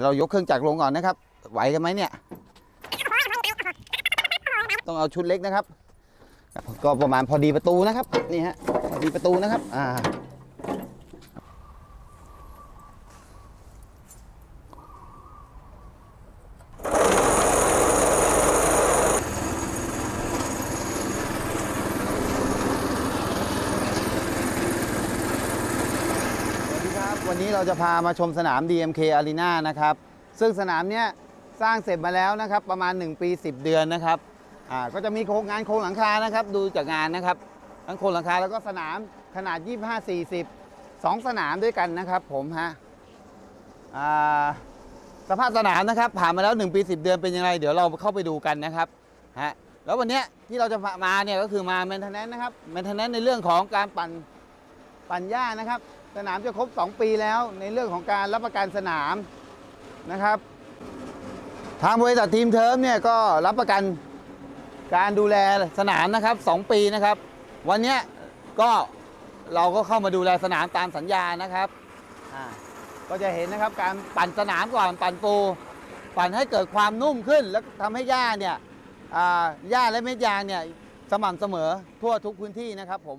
เรายกเครื่องจักรลงก่อนนะครับ ไหวกันไหมเนี่ย ต้องเอาชุดเล็กนะครับ ก็ประมาณพอดีประตูนะครับ นี่ฮะ พอดีประตูนะครับ อ่า ส วันนี้เราจะพามาชมสนาม DMK Arena นะครับ ซึ่งสนามเนี้ยสร้างเสร็จมาแล้วนะครับ ประมาณ 1 ปี 10 เดือนนะครับอ่าก็จะมีโครงงานโครงหลังคานะครับ ดูจากงานนะครับ ทั้งโครงหลังคาแล้วก็สนามขนาด 25 40 2 สนามด้วยกันนะครับ ผมฮะอ่าสภาพสนามนะครับ ผ่านมาแล้ว 1 ปี 10 เดือนเป็นยังไงเดี๋ยวเราเข้าไปดูกันนะครับฮะแล้ววันเนี้ยที่เราจะมาเนี่ยก็คือมา maintenance นะครับ maintenance ในเรื่องของการปั่น ปั่นหญ้านะครับ สนามจะครบ 2 ปีแล้วในเรื่องของการรับประกันสนามนะครับ ทางบริษัททีมเทิร์มเนี่ยก็รับประกันการดูแลสนามนะครับ 2 ปีนะครับ วันนี้ก็เราก็เข้ามาดูแลสนามตามสัญญานะครับก็จะเห็นนะครับการปั่นสนามก่อนปั่นปู ปั่นให้เกิดความนุ่มขึ้น แล้วทำให้หญ้าเนี่ยหญ้าและเม็ดยางเนี่ยสม่ำเสมอทั่วทุกพื้นที่นะครับผม